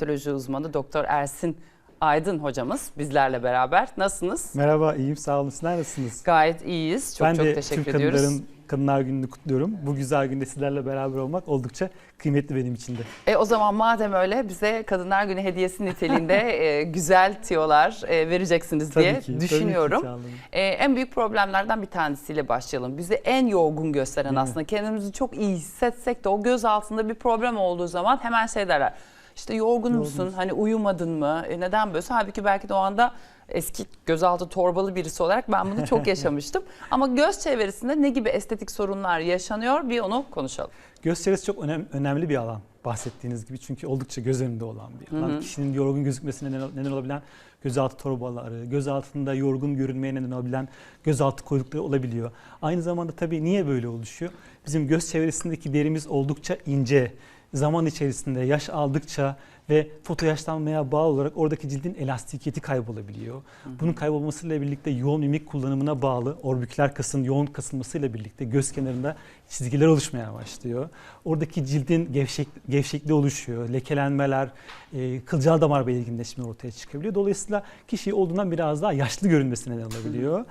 Dermatoloji uzmanı Doktor Ersin Aydın hocamız bizlerle beraber. Nasılsınız? Merhaba, iyiyim sağ olun. Sizler nasılsınız? Gayet iyiyiz. Çok ben çok de teşekkür Türk ediyoruz. Kadınların Kadınlar Günü'nü kutluyorum. Bu güzel günde sizlerle beraber olmak oldukça kıymetli benim için de. E, o zaman madem öyle bize Kadınlar Günü hediyesi niteliğinde e, güzel tiyolar e, vereceksiniz diye Tabii ki. düşünüyorum. Tabii ki. E, en büyük problemlerden bir tanesiyle başlayalım. Bizi en yorgun gösteren Değil mi? aslında kendimizi çok iyi hissetsek de o göz altında bir problem olduğu zaman hemen şey derler. İşte yorgun Yorgun musun? Hani uyumadın mı? E, neden böyle? Halbuki belki de o anda eski gözaltı torbalı birisi olarak ben bunu çok yaşamıştım. Ama göz çevresinde ne gibi estetik sorunlar yaşanıyor? Bir onu konuşalım. Göz çevresi çok önem- önemli bir alan bahsettiğiniz gibi. Çünkü oldukça göz önünde olan bir alan. Hı hı. Kişinin yorgun gözükmesine neden, neden olabilen gözaltı torbaları, göz altında yorgun görünmeye neden olabilen gözaltı koydukları olabiliyor. Aynı zamanda tabii niye böyle oluşuyor? Bizim göz çevresindeki derimiz oldukça ince. Zaman içerisinde yaş aldıkça ve foto yaşlanmaya bağlı olarak oradaki cildin elastikiyeti kaybolabiliyor. Bunun kaybolmasıyla birlikte yoğun mimik kullanımına bağlı orbiküler kasın yoğun kasılmasıyla birlikte göz kenarında çizgiler oluşmaya başlıyor. Oradaki cildin gevşek, gevşekliği oluşuyor. Lekelenmeler, e, kılcal damar belirginleşmeleri ortaya çıkabiliyor. Dolayısıyla kişi olduğundan biraz daha yaşlı görünmesine neden olabiliyor.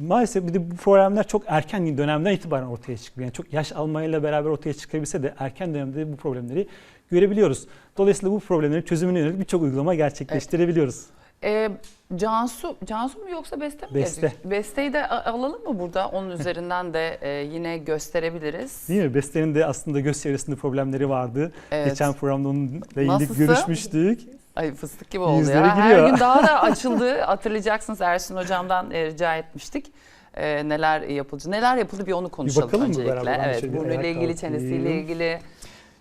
Maalesef bir de bu problemler çok erken dönemden itibaren ortaya çıkıyor. Yani çok yaş almayla beraber ortaya çıkabilse de erken dönemde bu problemleri görebiliyoruz. Dolayısıyla bu problemlerin çözümüne yönelik birçok uygulama gerçekleştirebiliyoruz. E, Cansu, Cansu mu yoksa Beste mi? Beste. gelecek? Beste'yi de alalım mı burada? Onun üzerinden de e, yine gösterebiliriz. Değil mi? Beste'nin de aslında göz çevresinde problemleri vardı. Evet. Geçen programda onunla ilgili görüşmüştük. Ay fıstık gibi oldu Yüzleri ya. Her gülüyor. gün daha da açıldı. Hatırlayacaksınız Ersin hocamdan e, rica etmiştik. E, neler yapıldı, neler yapıldı bir onu konuşalım bakalım mı öncelikle. beraber? Ben Evet, bir burnuyla ilgili, çenesiyle ilgili.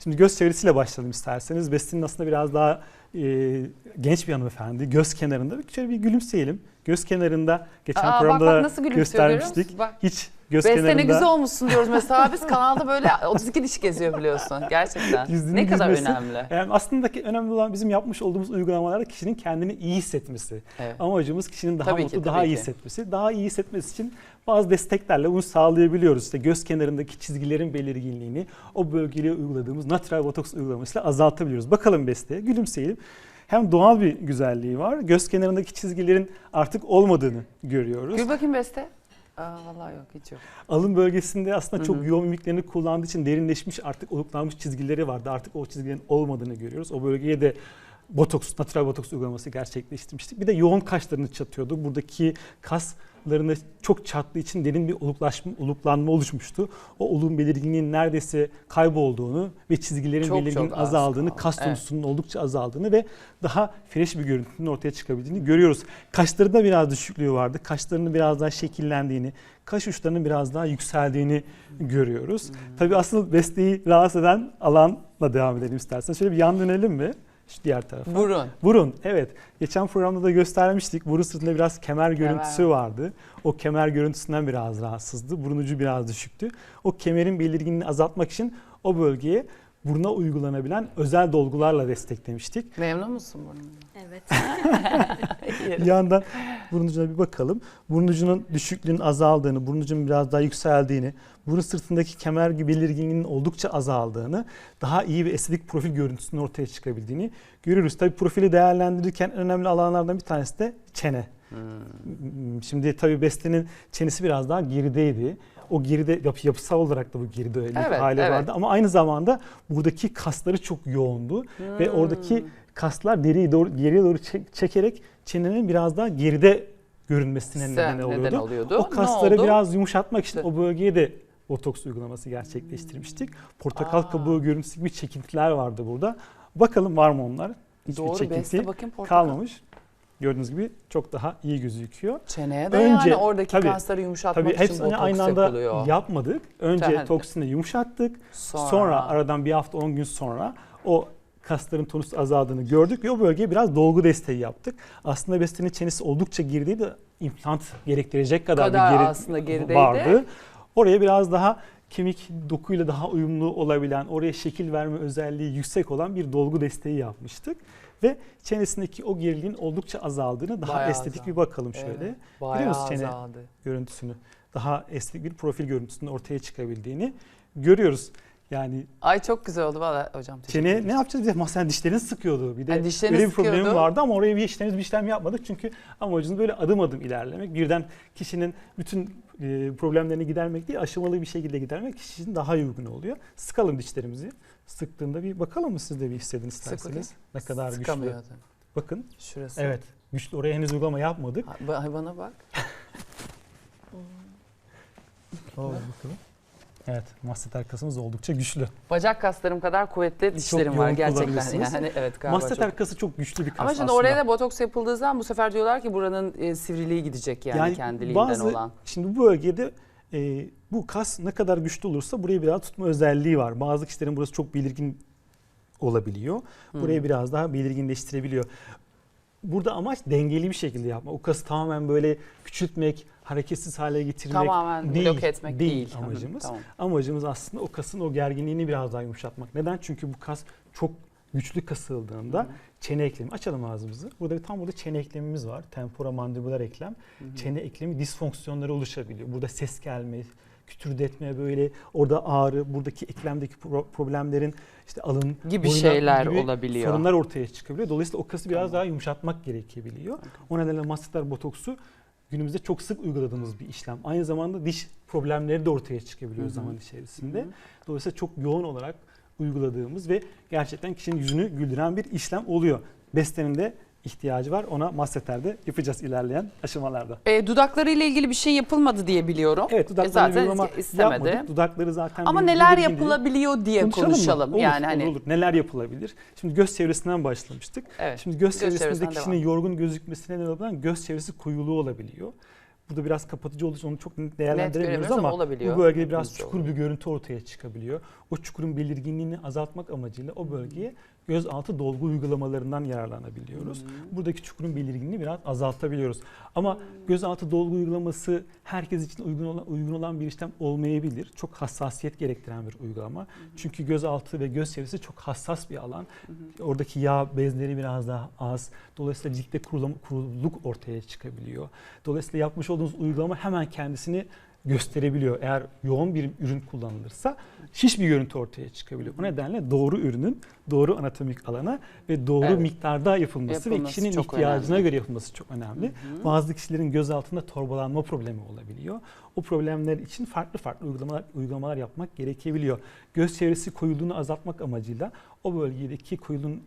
Şimdi göz çevresiyle başlayalım isterseniz. Beste'nin aslında biraz daha e, genç bir hanımefendi. Göz kenarında bir şöyle bir gülümseyelim. Göz kenarında geçen Aa, bak, programda bak da nasıl göstermiştik. Bak. Hiç göz Beste kenarında ne güzel olmuşsun diyoruz mesela biz kanalda böyle 32 diş geziyor biliyorsun gerçekten. Yüzünün ne kadar gülmesi. önemli. Yani aslında ki önemli olan bizim yapmış olduğumuz uygulamalarda kişinin kendini iyi hissetmesi. Evet. Amacımız kişinin daha Tabii ki, mutlu, tabii daha iyi ki. hissetmesi. Daha iyi hissetmesi için bazı desteklerle bunu sağlayabiliyoruz. İşte göz kenarındaki çizgilerin belirginliğini o bölgeye uyguladığımız natural botoks uygulamasıyla azaltabiliyoruz. Bakalım Beste'ye, gülümseyelim. Hem doğal bir güzelliği var. Göz kenarındaki çizgilerin artık olmadığını görüyoruz. Gül bakayım Beste. Aa, vallahi yok hiç yok. Alın bölgesinde aslında çok hı. yoğun mimiklerini kullandığı için derinleşmiş artık oluklanmış çizgileri vardı. Artık o çizgilerin olmadığını görüyoruz. O bölgeye de botoks, natural botoks uygulaması gerçekleştirmiştik. Bir de yoğun kaşlarını çatıyordu. Buradaki kaslarını çok çattığı için derin bir oluklaşma, oluklanma oluşmuştu. O oluğun belirginliğinin neredeyse kaybolduğunu ve çizgilerin Çok belirgin çok az azaldığını, kaldı. kas Evet. tonusunun oldukça azaldığını ve daha fresh bir görüntünün ortaya çıkabildiğini görüyoruz. Kaşlarında biraz düşüklüğü vardı. Kaşlarının biraz daha şekillendiğini, kaş uçlarının biraz daha yükseldiğini görüyoruz. Hmm. Tabii asıl besteyi rahatsız eden alanla devam edelim istersen. Şöyle bir yan dönelim mi? Diğer tarafa. Burun. Burun, evet. Geçen programda da göstermiştik. Burun sırtında biraz kemer görüntüsü var. vardı. O kemer görüntüsünden biraz rahatsızdı. Burun ucu biraz düşüktü. O kemerin belirginliğini azaltmak için o bölgeye buruna uygulanabilen özel dolgularla desteklemiştik. Memnun musun burnundan? Evet. Bir yandan burun ucuna bir bakalım. Burun ucunun düşüklüğünün azaldığını, burun ucunun biraz daha yükseldiğini, burun sırtındaki kemer belirginliğinin oldukça azaldığını, daha iyi bir estetik profil görüntüsünün ortaya çıkabildiğini görüyoruz. Tabii profili değerlendirirken en önemli alanlardan bir tanesi de çene. Hmm. Şimdi tabii Beste'nin çenesi biraz daha gerideydi. O geride yap- yapısal olarak da bu geride Evet, hali evet. vardı ama aynı zamanda buradaki kasları çok yoğundu ve Hmm. oradaki kaslar deriyi doğru geriye doğru çek- çekerek çenenin biraz daha geride görünmesine Sen neden neden oluyordu. oluyordu? O kasları biraz yumuşatmak için İşte. o bölgeye de botoks uygulaması gerçekleştirmiştik. Portakal Aa. kabuğu görüntüsü gibi çekintiler vardı burada. Bakalım var mı onlar? Hiçbir Doğru çekinti bakayım portakal. kalmamış. Gördüğünüz gibi çok daha iyi gözüküyor. Çeneye de Önce- yani oradaki tabii, kasları yumuşatmak Tabii için hepsini botoks aynı anda yapılıyor. yapmadık. Önce Tabii. toksinle yumuşattık. Sonra, Sonra. aradan bir hafta 10 gün sonra o kasların tonusu azaldığını gördük ve o bölgeye biraz dolgu desteği yaptık. Aslında Beste'nin çenesi oldukça gerideydi. implant gerektirecek kadar, kadar bir geri aslında gerideydi. vardı. Oraya biraz daha kemik dokuyla daha uyumlu olabilen, oraya şekil verme özelliği yüksek olan bir dolgu desteği yapmıştık. Ve çenesindeki o geriliğin oldukça azaldığını daha Bayağı estetik azaldı. bir bakalım şöyle. Evet, Biliyor musun çene? azaldı. görüntüsünü, daha estetik bir profil görüntüsünün ortaya çıkabildiğini görüyoruz. Yani Ay çok güzel oldu valla hocam. teşekkür çene ne yapacağız? Bir de sen dişlerini sıkıyordu. Bir de dişlerini öyle bir problemim sıkıyordu. vardı ama oraya bir işlem, bir işlem yapmadık. Çünkü amacımız böyle adım adım ilerlemek. Birden kişinin bütün e, problemlerini gidermek değil, aşamalı bir şekilde gidermek kişi için daha uygun oluyor. Sıkalım dişlerimizi. Sıktığında bir bakalım mı siz de bir hissedin isterseniz. Ne kadar güçlü. Bakın. Şurası. Evet. Güçlü. Oraya henüz uygulama yapmadık. Ay, ba- ay bana bak. Oo, bakalım. Evet. Masseter kasımız oldukça güçlü. Bacak kaslarım kadar kuvvetli dişlerim var gerçekten. Yani evet Masseter çok. kası çok güçlü bir kas Ama şimdi aslında. oraya da botoks yapıldığı zaman bu sefer diyorlar ki buranın e, sivriliği gidecek yani, Yani kendiliğinden bazı- olan. Şimdi bu bölgede e, bu kas ne kadar güçlü olursa buraya biraz tutma özelliği var. Bazı kişilerin burası çok belirgin olabiliyor. Burayı Hmm. biraz daha belirginleştirebiliyor. Burada amaç dengeli bir şekilde yapmak. O kası tamamen böyle küçültmek, hareketsiz hale getirmek Tamamen değil, bloke etmek değil değil. amacımız. Hı, Tamam. Amacımız aslında o kasın o gerginliğini biraz daha yumuşatmak. Neden? Çünkü bu kas çok güçlü kasıldığında Hı hı. çene eklemi açalım ağzımızı. Burada tam burada çene eklemimiz var. Tempora mandibular eklem. Hı hı. Çene eklemi disfonksiyonları oluşabiliyor. Burada ses gelme, kütürdetme böyle orada ağrı, buradaki eklemdeki pro- problemlerin işte alın gibi şeyler gibi olabiliyor. sorunlar ortaya çıkabiliyor. Dolayısıyla o kası biraz Tamam. daha yumuşatmak gerekebiliyor. O nedenle masseter botoksu günümüzde çok sık uyguladığımız bir işlem. Aynı zamanda diş problemleri de ortaya çıkabiliyor Hı hı. zaman içerisinde. Hı hı. Dolayısıyla çok yoğun olarak uyguladığımız ve gerçekten kişinin yüzünü güldüren bir işlem oluyor. Bestenin de ihtiyacı var. Ona masseterde yapacağız ilerleyen aşamalarda. E, dudaklarıyla ilgili bir şey yapılmadı diye biliyorum. Evet dudakları E, zaten uygulama istemedi. yapmadık. Dudakları zaten Ama neler yapılabiliyor diye Konuşalım konuşalım. Olur, yani olur, hani olur. Neler yapılabilir? Şimdi göz çevresinden başlamıştık. evet. Şimdi göz, Göz çevresinde kişinin devam. yorgun gözükmesine neden olan göz çevresi kuyuluğu olabiliyor. Burada biraz kapatıcı olduğu için onu çok değerlendiremiyoruz ama ama bu bölgede biraz çukur bir görüntü ortaya çıkabiliyor. O çukurun belirginliğini azaltmak amacıyla o bölgeye gözaltı dolgu uygulamalarından yararlanabiliyoruz. Buradaki çukurun belirginliğini biraz azaltabiliyoruz. Ama gözaltı dolgu uygulaması herkes için uygun olan, uygun olan bir işlem olmayabilir. Çok hassasiyet gerektiren bir uygulama. Çünkü gözaltı ve göz çevresi çok hassas bir alan. Oradaki yağ bezleri biraz daha az. Dolayısıyla ciltte kuruluk ortaya çıkabiliyor. Dolayısıyla yapmış olduğunuz uygulama hemen kendisini gösterebiliyor. Eğer yoğun bir ürün kullanılırsa şiş bir görüntü ortaya çıkabiliyor. Bu nedenle doğru ürünün doğru anatomik alana ve doğru Evet. miktarda yapılması, ve Yapılması kişinin çok ihtiyacına önemli. göre yapılması çok önemli. Bazı kişilerin göz altında torbalanma problemi olabiliyor. O problemler için farklı farklı uygulamalar, uygulamalar yapmak gerekebiliyor. Göz çevresi koyuluğunu azaltmak amacıyla o bölgedeki koyuluğun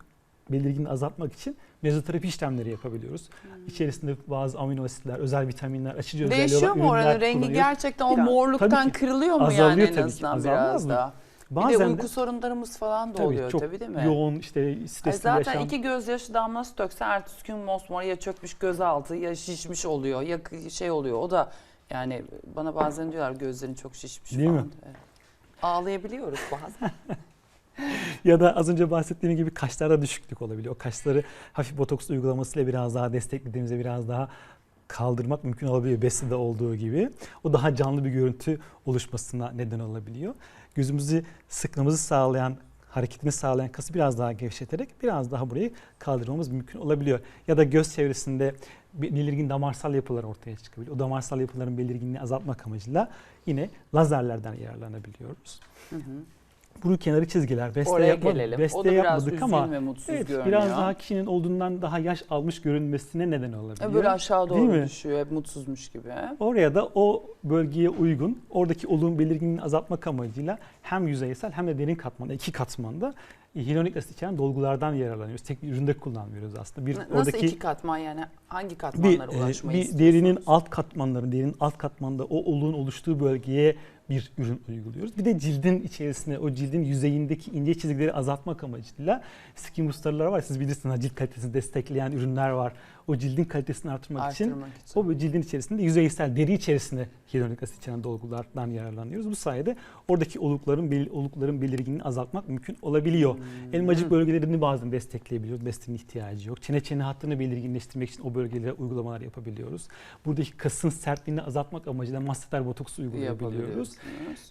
belirginliğini azaltmak için mezoterapi işlemleri yapabiliyoruz. İçerisinde bazı amino asitler, özel vitaminler, açıcı özelliği Değişiyor mu oranın rengi kullanıyoruz. gerçekten o Biraz- morluktan ki. kırılıyor mu Azalıyor yani en tabii ki. azından Azalmaz biraz mı? daha? Bir de Bazen uyku sorunlarımız falan da tabii oluyor çok tabii değil mi? yoğun işte stresli zaten yaşam. iki gözyaşı damlası dökse ertesi gün mosmor ya çökmüş gözaltı ya şişmiş oluyor ya şey oluyor. O da yani bana bazen diyorlar gözlerin çok şişmiş Değil falan. mi? Evet. Ağlayabiliyoruz bazen. Ya da az önce bahsettiğim gibi kaşlarda düşüklük olabiliyor. O kaşları hafif botoks uygulamasıyla biraz daha desteklediğimizde biraz daha kaldırmak mümkün olabiliyor Bessi'de olduğu gibi. O daha canlı bir görüntü oluşmasına neden olabiliyor. Gözümüzü sıkmamızı sağlayan, hareketini sağlayan kası biraz daha gevşeterek biraz daha burayı kaldırmamız mümkün olabiliyor. Ya da göz çevresinde belirgin damarsal yapılar ortaya çıkabiliyor. O damarsal yapıların belirginliğini azaltmak amacıyla yine lazerlerden yararlanabiliyoruz. Hı hı. Burun kenarı çizgiler. Beste Oraya yapma- gelelim. Beste o da biraz yapmadık ama ve mutsuz evet, görünüyor. biraz daha kişinin olduğundan daha yaş almış görünmesine neden olabiliyor. E, Böyle aşağı Değil doğru mi? düşüyor. Hep mutsuzmuş gibi. Oraya da o bölgeye uygun, oradaki olun belirginliğini azaltmak amacıyla hem yüzeysel hem de derin katmanda, iki katmanda hyaluronik asit içeren dolgulardan yararlanıyoruz. Tek bir üründe kullanmıyoruz aslında. Bir Nasıl oradaki iki katman yani? Hangi bir, katmanlara e, ulaşmayı bir derinin alt katmanları, derinin alt katmanda o oluğun oluştuğu bölgeye bir ürün uyguluyoruz. Bir de cildin içerisine, o cildin yüzeyindeki ince çizgileri azaltmak amacıyla skin boosterlar var. Siz bilirsiniz cilt kalitesini destekleyen ürünler var. O cildin kalitesini artırmak için Arttırmak için. o cildin içerisinde yüzeysel deri içerisinde hyaluronik asit içeren dolgulardan yararlanıyoruz. Bu sayede oradaki olukların bel- olukların belirginliğini azaltmak mümkün olabiliyor. Hmm. Elmacık bölgelerini bazen destekleyebiliyoruz. Bestenin ihtiyacı yok. Çene çene hattını belirginleştirmek için o bölgelere uygulamalar yapabiliyoruz. Buradaki kasın sertliğini azaltmak amacıyla masseter botoks uygulayabiliyoruz.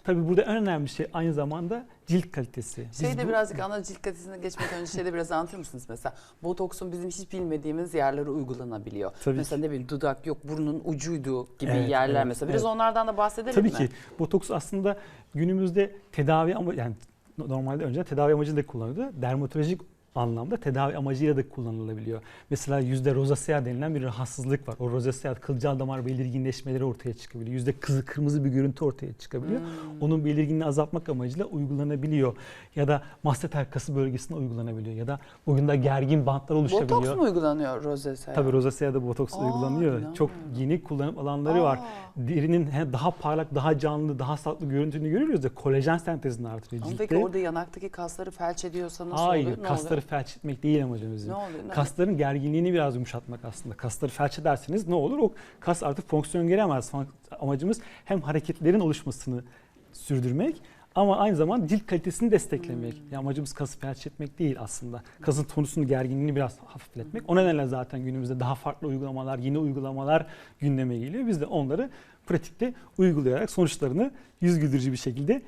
Tabii burada en önemli şey aynı zamanda cilt kalitesi. Biz Şeyde bu- birazcık ana cilt kalitesine geçmeden önce şeyde biraz anlatır mısınız mesela? Botoksun bizim hiç bilmediğimiz yerlere uygulanabiliyor. Tabii mesela ne bileyim dudak yok burnun ucuydu gibi Evet, yerler evet, mesela. Biraz evet. onlardan da bahsedelim Tabii mi? ki botoks aslında günümüzde tedavi ama yani normalde önce tedavi amacıyla da kullanılıyordu. Dermatolojik anlamda tedavi amacıyla da kullanılabiliyor. Mesela yüzde rozasea denilen bir rahatsızlık var. O rozasea kılcal damar belirginleşmeleri ortaya çıkabiliyor. Yüzde kızı kırmızı bir görüntü ortaya çıkabiliyor. Hmm. Onun belirginliğini azaltmak amacıyla uygulanabiliyor. Ya da masseter kası bölgesine uygulanabiliyor. Ya da boyunda gergin bantlar oluşabiliyor. Botoks mu uygulanıyor rozeseye? Tabii rozasea'da botoks Aa, uygulanıyor. inanmıyorum. Çok yeni kullanım alanları var. Aa. Derinin he- daha parlak, daha canlı, daha sağlıklı görüntünü görüyoruz ya kolajen sentezini artırıyor Ama peki orada yanaktaki kasları felç ediyorsa nasıl Hayır, oluyor? Kasları? Felç etmek değil amacımız. bizim. Ne oluyor? Ne- Kasların gerginliğini biraz yumuşatmak aslında. Kasları felç ederseniz ne olur? O kas artık fonksiyon göremez. Fon- Amacımız hem hareketlerin oluşmasını sürdürmek ama aynı zamanda cilt kalitesini desteklemek. Hmm. Yani amacımız kası felç etmek değil aslında. Kasın tonusunu, gerginliğini biraz hafifletmek. O nedenle zaten günümüzde daha farklı uygulamalar, yeni uygulamalar gündeme geliyor. Biz de onları pratikte uygulayarak sonuçlarını yüz güldürücü bir şekilde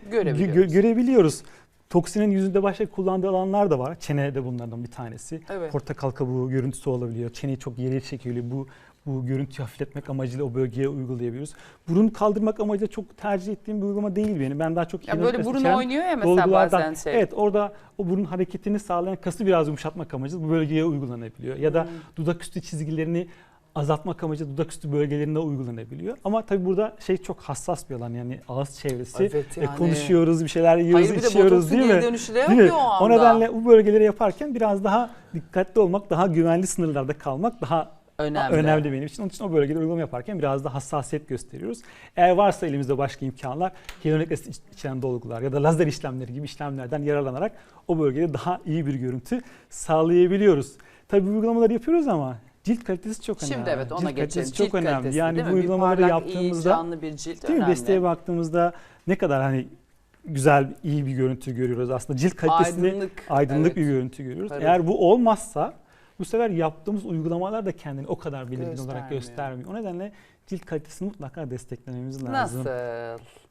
gö- görebiliyoruz. Toksinin yüzünde başka kullandığı alanlar da var. Çene de bunlardan bir tanesi. Evet. Portakal kabuğu görüntüsü olabiliyor. Çeneyi çok geriye çekiyor. Bu bu görüntüyü hafifletmek amacıyla o bölgeye uygulayabiliyoruz. Burun kaldırmak amacıyla çok tercih ettiğim bir uygulama değil benim. Ben daha çok Ya böyle burun oynuyor ya mesela bazen şey. Evet orada o burun hareketini sağlayan kası biraz yumuşatmak amacıyla bu bölgeye uygulanabiliyor. Ya da Hmm. dudak üstü çizgilerini azaltmak amacıyla dudak üstü bölgelerinde uygulanabiliyor. Ama tabii burada şey çok hassas bir alan yani ağız çevresi. Evet E, yani. konuşuyoruz, bir şeyler yiyoruz, Hayır bir de içiyoruz botoksun değil mi? dönüşü de Değil mi? o anda. O nedenle bu bölgeleri yaparken biraz daha dikkatli olmak, daha güvenli sınırlarda kalmak daha önemli. önemli, benim için. Onun için o bölgeleri uygulama yaparken biraz da hassasiyet gösteriyoruz. Eğer varsa elimizde başka imkanlar, hyaluronik asit iç- içeren dolgular ya da lazer işlemleri gibi işlemlerden yararlanarak o bölgede daha iyi bir görüntü sağlayabiliyoruz. Tabii uygulamaları yapıyoruz ama cilt kalitesi çok önemli. Şimdi evet ona cilt geçelim. kalitesi çok Cilt önemli. kalitesi, yani değil bu mi? Bir uygulamaları parlak, yaptığımızda iyi, canlı bir cilt Değil mi? önemli. Desteğe baktığımızda ne kadar hani güzel, iyi bir görüntü görüyoruz aslında. Cilt kalitesini aydınlık, Aydınlık. evet. bir görüntü görüyoruz. Evet. Eğer bu olmazsa bu sefer yaptığımız uygulamalar da kendini o kadar belirgin olarak Göstermiyor. göstermiyor. O nedenle cilt kalitesini mutlaka desteklememiz lazım. Nasıl?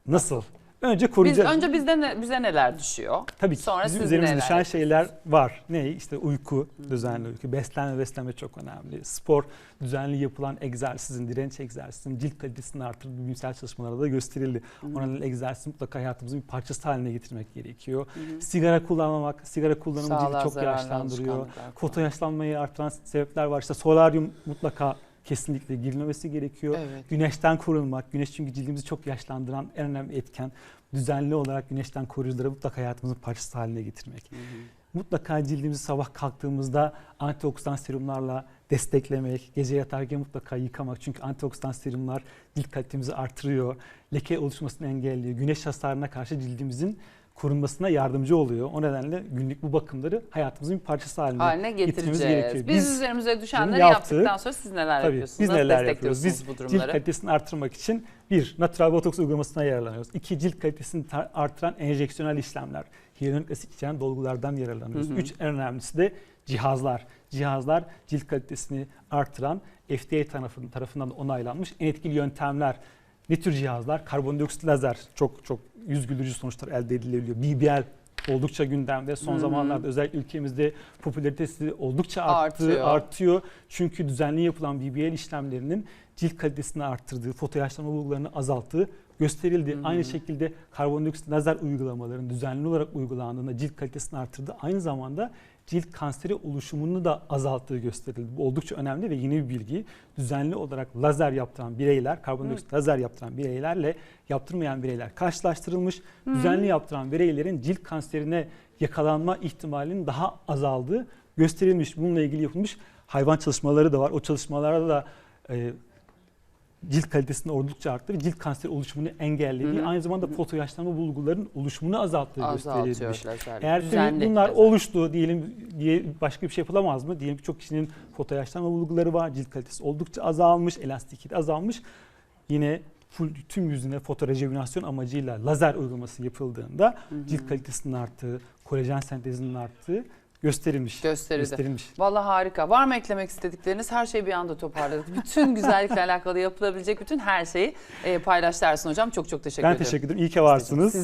Nasıl? Önce Biz, koruyacağız. önce bizde ne, bize neler düşüyor? Tabii ki sonra bizim üzerimize neler düşen yapıyorsunuz? şeyler var. Ne? İşte uyku, düzenli uyku, beslenme, beslenme çok önemli. Spor, düzenli yapılan egzersizin, direnç egzersizin cilt kalitesini artırdığı bilimsel çalışmalarda da gösterildi. O nedenle egzersiz mutlaka hayatımızın bir parçası haline getirmek gerekiyor. Sigara kullanmamak, sigara kullanımı cildi Sağlığa çok yaşlandırıyor. Foto yaşlanmayı artıran sebepler var. İşte solaryum mutlaka kesinlikle girilmemesi gerekiyor. Evet. Güneşten korunmak. Güneş çünkü cildimizi çok yaşlandıran en önemli etken. Düzenli olarak güneşten koruyucuları mutlaka hayatımızın parçası haline getirmek. Hı hı. Mutlaka cildimizi sabah kalktığımızda antioksidan serumlarla desteklemek, gece yatarken mutlaka yıkamak. Çünkü antioksidan serumlar cilt kalitemizi artırıyor, leke oluşmasını engelliyor. Güneş hasarına karşı cildimizin korunmasına yardımcı oluyor. O nedenle günlük bu bakımları hayatımızın bir parçası haline, Haline getireceğiz. gerekiyor. Biz, Biz- üzerimize düşenleri yaptığı- yaptıktan sonra siz neler Tabii yapıyorsunuz? biz Nasıl neler yapıyoruz? Biz bu cilt durumları? kalitesini artırmak için bir, natural botoks uygulamasına yararlanıyoruz. İki, cilt kalitesini artıran enjeksiyonel işlemler. Hyaluronik asit içeren dolgulardan yararlanıyoruz. Hı hı. Üç, en önemlisi de cihazlar. Cihazlar cilt kalitesini artıran FDA tarafından, tarafından onaylanmış en etkili yöntemler. Ne tür cihazlar? Karbondioksit lazer çok çok yüz güldürücü sonuçlar elde edilebiliyor. BBL oldukça gündemde. Son hı. zamanlarda özellikle ülkemizde popülaritesi oldukça arttı, Artıyor. artıyor. Çünkü düzenli yapılan BBL işlemlerinin cilt kalitesini arttırdığı, foto yaşlanma bulgularını azalttığı gösterildi. Hı. Aynı şekilde karbondioksit lazer uygulamaların düzenli olarak uygulandığında cilt kalitesini arttırdı. Aynı zamanda cilt kanseri oluşumunu da azalttığı gösterildi. Bu oldukça önemli ve yeni bir bilgi. Düzenli olarak lazer yaptıran bireyler, karbondioksit lazer yaptıran bireylerle yaptırmayan bireyler karşılaştırılmış. Düzenli yaptıran bireylerin cilt kanserine yakalanma ihtimalinin daha azaldığı gösterilmiş. Bununla ilgili yapılmış hayvan çalışmaları da var. O çalışmalarda da e, cilt kalitesini oldukça arttı ve cilt kanseri oluşumunu engellediği, aynı zamanda foto yaşlanma bulguların oluşumunu azalttığı Azaltıyor gösterilmiş. Eğer Düzenli bunlar lazer. oluştu diyelim diye başka bir şey yapılamaz mı? Diyelim ki çok kişinin foto yaşlanma bulguları var, cilt kalitesi oldukça azalmış, elastikiyet azalmış. Yine full tüm yüzüne fotorejuvenasyon amacıyla lazer uygulaması yapıldığında Hı hı. cilt kalitesinin arttığı, kolajen sentezinin arttığı gösterilmiş. Gösteride. Gösterilmiş. Vallahi harika. Var mı eklemek istedikleriniz? Her şeyi bir anda toparladık. Bütün güzellikle alakalı yapılabilecek bütün her şeyi e, paylaştı Ersin Hocam. Çok çok teşekkür Ben ederim. teşekkür ederim. İyi ki varsınız. Siz